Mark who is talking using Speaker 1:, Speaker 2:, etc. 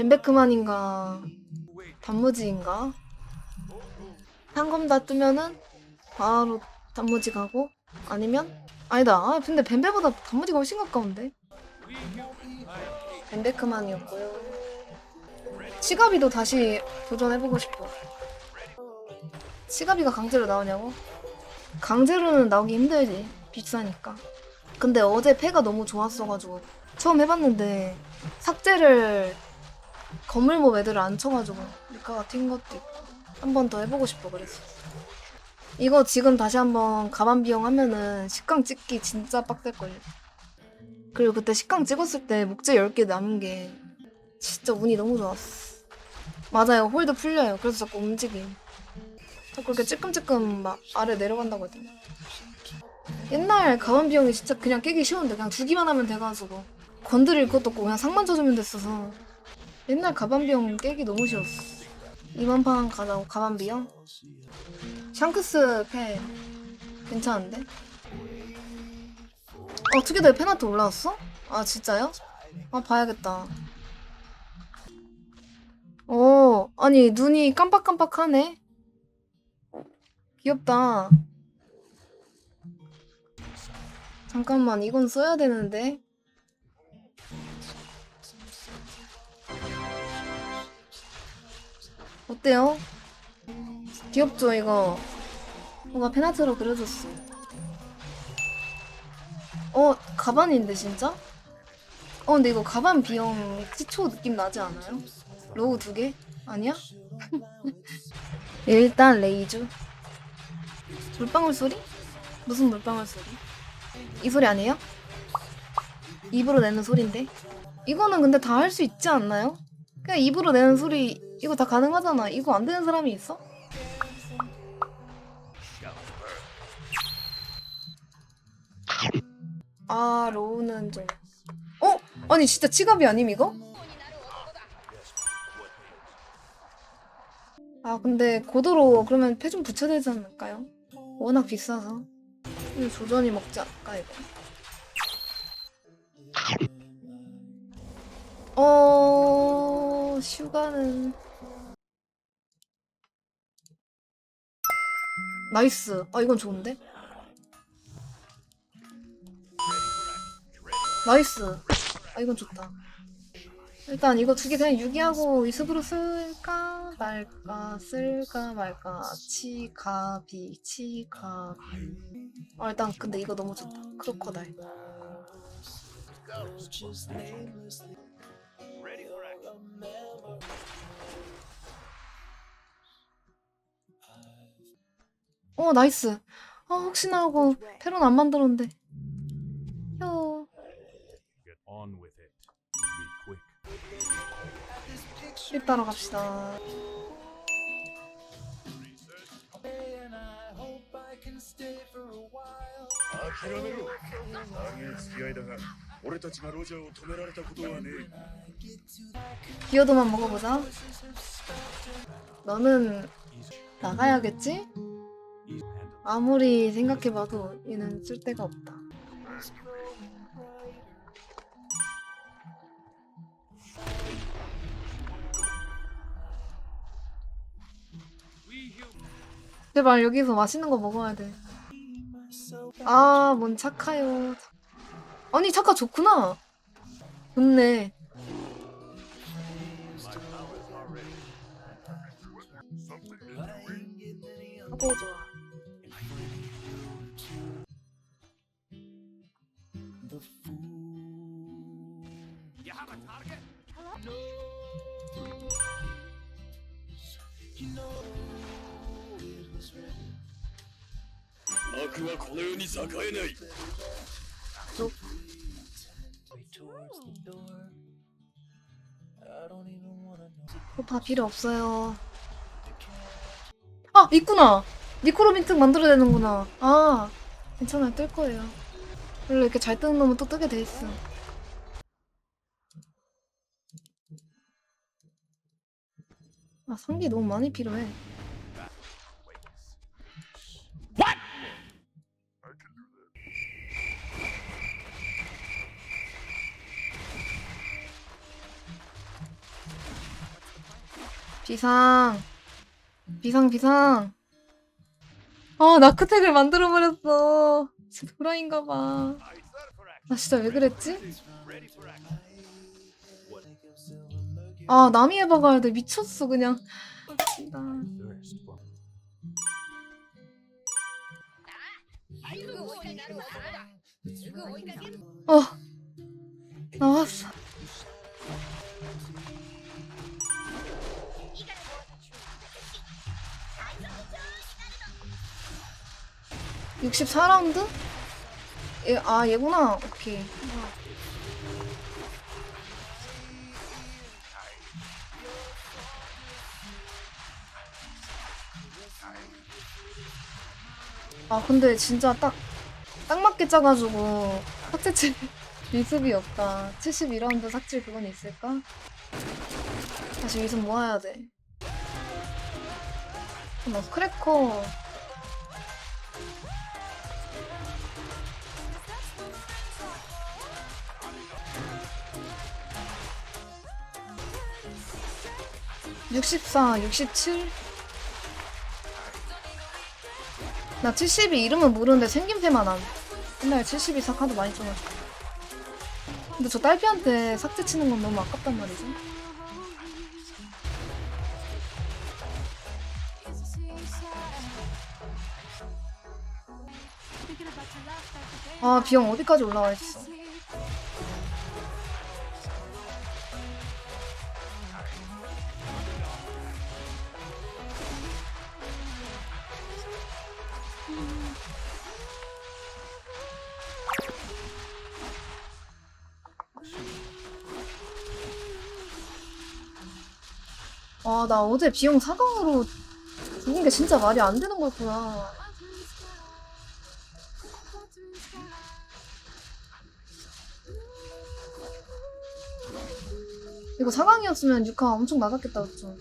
Speaker 1: 벤베크만인가? 단무지인가? 상검 다 뜨면은 바로 단무지 가고 아니면 아니다. 아 근데 벤베보다 단무지가 훨씬 가까운데? 벤베크만이었고요. 치가비도 다시 도전해보고 싶어. 치가비가 강제로 나오냐고? 강제로는 나오기 힘들지 비싸니까. 근데 어제 패가 너무 좋았어가지고 처음 해봤는데 삭제를 거물모 애들을 안 쳐가지고 밀가가 튄 것도 있고 한 번 더 해보고 싶어 그래서 이거 지금 다시 한번 가반 비용 하면은 식강 찍기 진짜 빡셀걸요. 그리고 그때 식강 찍었을 때 목재 10개 남은 게 진짜 운이 너무 좋았어. 맞아요. 홀드 풀려요. 그래서 자꾸 움직임. 자꾸 이렇게 찔끔찔끔 막 아래 내려간다고 해야 되나 옛날 가반 비용이 진짜 그냥 깨기 쉬운데 그냥 두기만 하면 돼가지고 건드릴 것도 없고 그냥 상만 쳐주면 됐어서 옛날 가반 비용 깨기 너무 쉬웠어 이번 판 가자고 가반 비용 샹크스 패 괜찮은데? 어 투게더에 페나트 올라왔어? 아 진짜요? 아 봐야겠다 오 아니 눈이 깜빡깜빡하네 귀엽다 잠깐만 이건 써야 되는데 어때요? 귀엽죠 이거 뭔가 페나트로 그려줬어 어 가반인데 진짜? 어 근데 이거 가반 비용 시초 느낌 나지 않아요? 로우 두 개? 아니야? 일단 레이즈 물방울 소리? 무슨 물방울 소리? 이 소리 아니에요? 입으로 내는 소리인데 이거는 근데 다 할 수 있지 않나요? 그냥 입으로 내는 소리 이거 다 가능하잖아 이거 안 되는 사람이 있어? 아 로우는 좀 어? 아니 진짜 치갑이 아님 이거? 아 근데 고도로 그러면 패 좀 붙여야 되지 않을까요? 워낙 비싸서 이거 조전이 먹지 않을까 이거 어... 슈가는 나이스. 아 이건 좋은데? 나이스. 아 이건 좋다. 일단 이거 두 개 그냥 유기하고 이습으로 쓸까 말까 쓸까 말까. 치가비 치가비. 아 일단 근데 이거 너무 좋다. 크로커다일 어 나이스 아 혹시나 하고 테론 안 만들었는데 혀
Speaker 2: Get on with it. Be quick.
Speaker 1: 립 따러 갑시다
Speaker 3: and I hope I can stay for a while.
Speaker 4: 諦めろ長い付き合いだが俺たちがロジャーを止められたことはね
Speaker 1: 기어도만 먹어보자 너는 나가야겠지? 아무리 생각해봐도 얘는 쓸데가 없다 제발 여기서 맛있는 거 먹어야 돼. 아, 뭔 착하요. 아니, 착하 좋구나. 좋네. 하고 좋아.
Speaker 4: 悪はこの世に栄えない
Speaker 3: Way towards the door. I don't even wanna know.
Speaker 1: 오빠 필요 없어요. 아, 있구나. 니코로민트 만들어야 되는구나. 아, 괜찮아요. 뜰 거예요. 원래 이렇게 잘 뜨는 놈은 또 뜨게 돼 있어. 아, 상기 너무 많이 필요해. 비상. 비상, 비상. 아, 나크택을 만들어버렸어. 진짜 도라인가봐. 나 진짜 왜 그랬지? 아, 남이 해봐 가야 돼. 미쳤어, 그냥.
Speaker 2: Thirst for
Speaker 1: 어. 나왔어. (64라운드) 얘, 아 얘구나 오케이 아 근데 진짜 딱 딱 맞게 짜가지고 삭제칠 미습이 없다 72라운드 삭제 그건 있을까? 다시 미습 모아야 돼. 나 크래커 (64) (67) 나 72 이름은 모르는데 생김새만 안. 옛날 72 사 카드 많이 써가지고. 근데 저 딸피한테 삭제 치는 건 너무 아깝단 말이지. 아, 비용 어디까지 올라와 있어. 아, 나 어제 비용 4강으로 죽은 게 진짜 말이 안 되는 거였구나. 이거 4강이었으면 6강 엄청 낮았겠다, 그쵸?